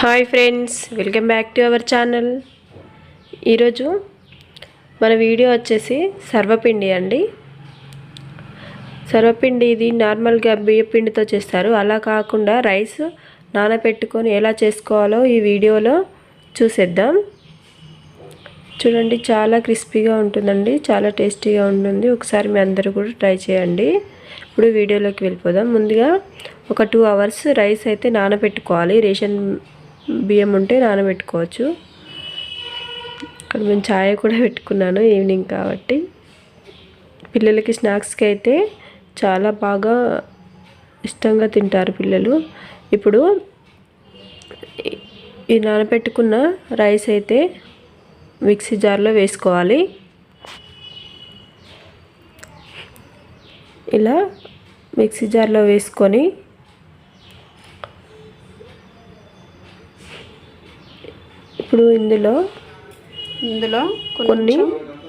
Hi friends welcome back to our channel. ఈరోజు మన video వచ్చేసి సర్వపిండి అండి. సర్వపిండి ఇది నార్మల్గా బియ్యపిండితో చేస్తారు. అలా కాకుండా రైస్ నానబెట్టుకొని ఎలా చేసుకోవాలో ఈ వీడియోలో చూసేద్దాం. చూడండి చాలా క్రిస్పీగా ఉంటుందండి చాలా టేస్టీగా ఉంటుంది. ఒకసారి మీ అందరూ కూడా ట్రై చేయండి. ఇప్పుడు వీడియోలోకి వెళ్ళిపోదాం. ముందుగా ఒక టూ అవర్స్ రైస్ అయితే నానబెట్టుకోవాలి రేషన్ బియ్యం ఉంటే నానబెట్టుకోవచ్చు. ఇక్కడ మేము ఛాయ్ కూడా పెట్టుకున్నాను ఈవినింగ్ కాబట్టి. పిల్లలకి స్నాక్స్కి అయితే చాలా బాగా ఇష్టంగా తింటారు పిల్లలు. ఇప్పుడు ఈ నానబెట్టుకున్న రైస్ అయితే మిక్సీ జార్లో వేసుకోవాలి. ఇలా మిక్సీ జార్లో వేసుకొని ఇప్పుడు ఇందులో ఇందులో కొన్ని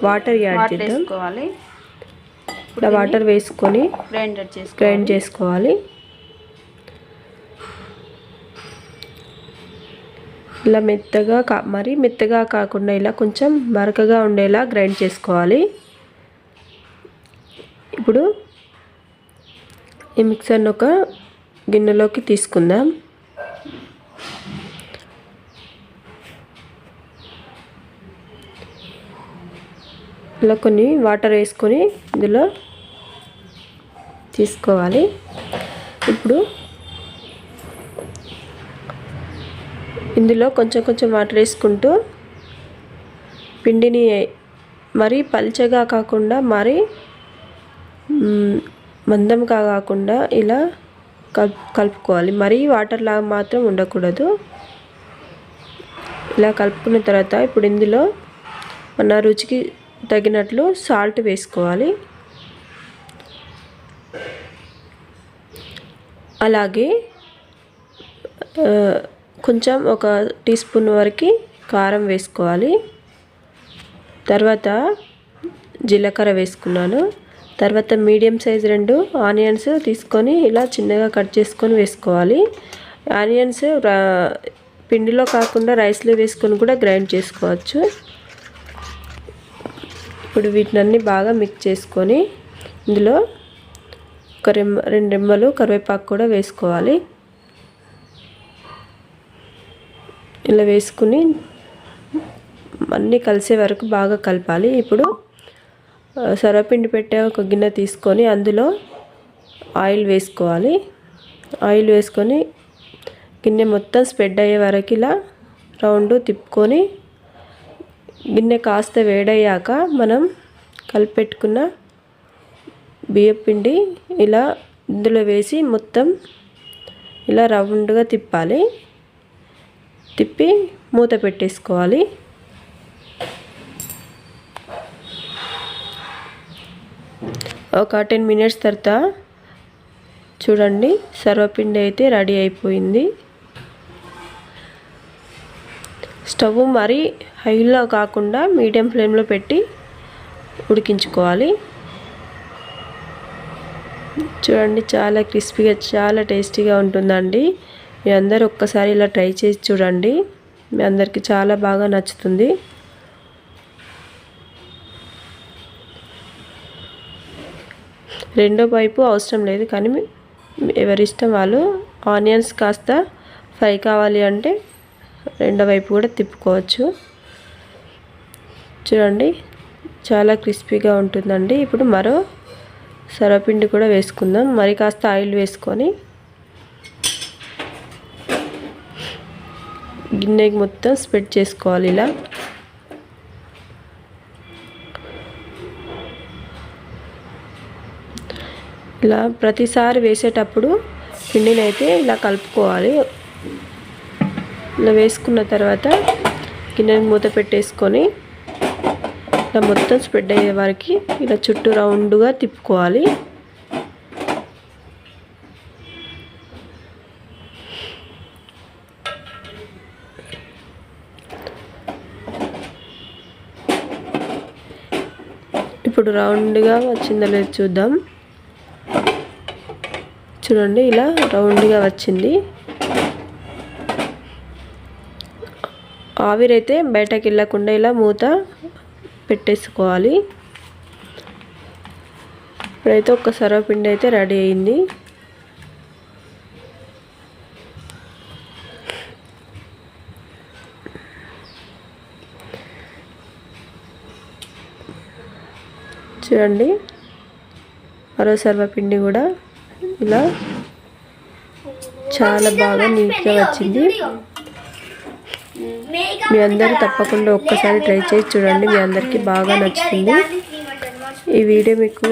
వాటర్ యాడ్ వేసుకోవాలి. ఇలా వాటర్ వేసుకొని గ్రైండర్ చేసుకోవాలి గ్రైండ్ చేసుకోవాలి. ఇలా మెత్తగా కా మరీ మెత్తగా కాకుండా ఇలా కొంచెం బరకగా ఉండేలా గ్రైండ్ చేసుకోవాలి. ఇప్పుడు ఈ మిక్సర్ని ఒక గిన్నెలోకి తీసుకుందాం. ఇలా కొన్ని వాటర్ వేసుకొని ఇందులో తీసుకోవాలి. ఇప్పుడు ఇందులో కొంచెం కొంచెం వాటర్ వేసుకుంటూ పిండిని మరీ పల్చగా కాకుండా మరీ మందంగా కాకుండా ఇలా కల్ కలుపుకోవాలి. మరీ వాటర్ లాగా మాత్రం ఉండకూడదు. ఇలా కలుపుకున్న తర్వాత ఇప్పుడు ఇందులో మన రుచికి తగినట్లు సాల్ట్ వేసుకోవాలి. అలాగే కొంచెం ఒక టీ స్పూన్ వరకు కారం వేసుకోవాలి. తర్వాత జీలకర్ర వేసుకున్నాను. తర్వాత మీడియం సైజ్ రెండు ఆనియన్స్ తీసుకొని ఇలా చిన్నగా కట్ చేసుకొని వేసుకోవాలి. ఆనియన్స్ పిండిలో కాకుండా రైస్లో వేసుకొని కూడా గ్రైండ్ చేసుకోవచ్చు. ఇప్పుడు వీటినన్నీ బాగా మిక్స్ చేసుకొని ఇందులో ఒక రెమ్మ రెండు రెమ్మలు కరివేపాకు కూడా వేసుకోవాలి. ఇలా వేసుకుని అన్నీ కలిసే వరకు బాగా కలపాలి. ఇప్పుడు సొరపిండి పెట్టే ఒక గిన్నె తీసుకొని అందులో ఆయిల్ వేసుకోవాలి. ఆయిల్ వేసుకొని గిన్నె మొత్తం స్ప్రెడ్ అయ్యే వరకు ఇలా రౌండ్ తిప్పుకొని గిన్నె కాస్త వేడయ్యాక మనం కలిపెట్టుకున్న బియ్యపిండి ఇలా ఇందులో వేసి మొత్తం ఇలా రౌండ్గా తిప్పాలి. తిప్పి మూత పెట్టేసుకోవాలి. ఒక టెన్ మినిట్స్ తర్వాత చూడండి సర్వపిండి అయితే రెడీ అయిపోయింది. స్టవ్ మరీ హైలో కాకుండా మీడియం ఫ్లేమ్లో పెట్టి ఉడికించుకోవాలి. చూడండి చాలా క్రిస్పీగా చాలా టేస్టీగా ఉంటుందండి. మీ అందరూ ఒక్కసారి ఇలా ట్రై చేసి చూడండి. మీ అందరికీ చాలా బాగా నచ్చుతుంది. రెండో వైపు అవసరం లేదు కానీ ఎవరిష్టం వాళ్ళు ఆనియన్స్ కాస్త ఫ్రై కావాలి అంటే రెండో వైపు కూడా తిప్పుకోవచ్చు. చూడండి చాలా క్రిస్పీగా ఉంటుందండి. ఇప్పుడు మరో సరపిండి కూడా వేసుకుందాం. మరి కాస్త ఆయిల్ వేసుకొని గిన్నెకి మొత్తం స్ప్రెడ్ చేసుకోవాలి ఇలా. ఇలా ప్రతిసారి వేసేటప్పుడు పిండిని అయితే ఇలా కలుపుకోవాలి. ఇలా వేసుకున్న తర్వాత గిన్నెని మూత పెట్టేసుకొని ఇలా మొత్తం స్ప్రెడ్ అయ్యే వరకు ఇలా చుట్టూ రౌండ్గా తిప్పుకోవాలి. ఇప్పుడు రౌండ్గా వచ్చిందో లేదు చూద్దాం. చూడండి ఇలా రౌండ్గా వచ్చింది. ఆవిరైతే బయటకు వెళ్ళకుండా ఇలా మూత పెట్టేసుకోవాలి. ఇప్పుడైతే ఒక సర్వపిండి అయితే రెడీ అయింది. చూడండి మరో సర్వపిండి కూడా ఇలా చాలా బాగా నీట్గా వచ్చింది. మీ అందరూ తప్పకుండా ఒక్కసారి ట్రై చేసి చూడండి. మీ అందరికీ బాగా నచ్చుతుంది. ఈ వీడియో మీకు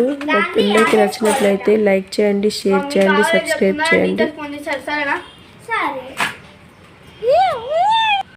అందరికీ నచ్చినట్లయితే లైక్ చేయండి షేర్ చేయండి సబ్స్క్రైబ్ చేయండి. సరే.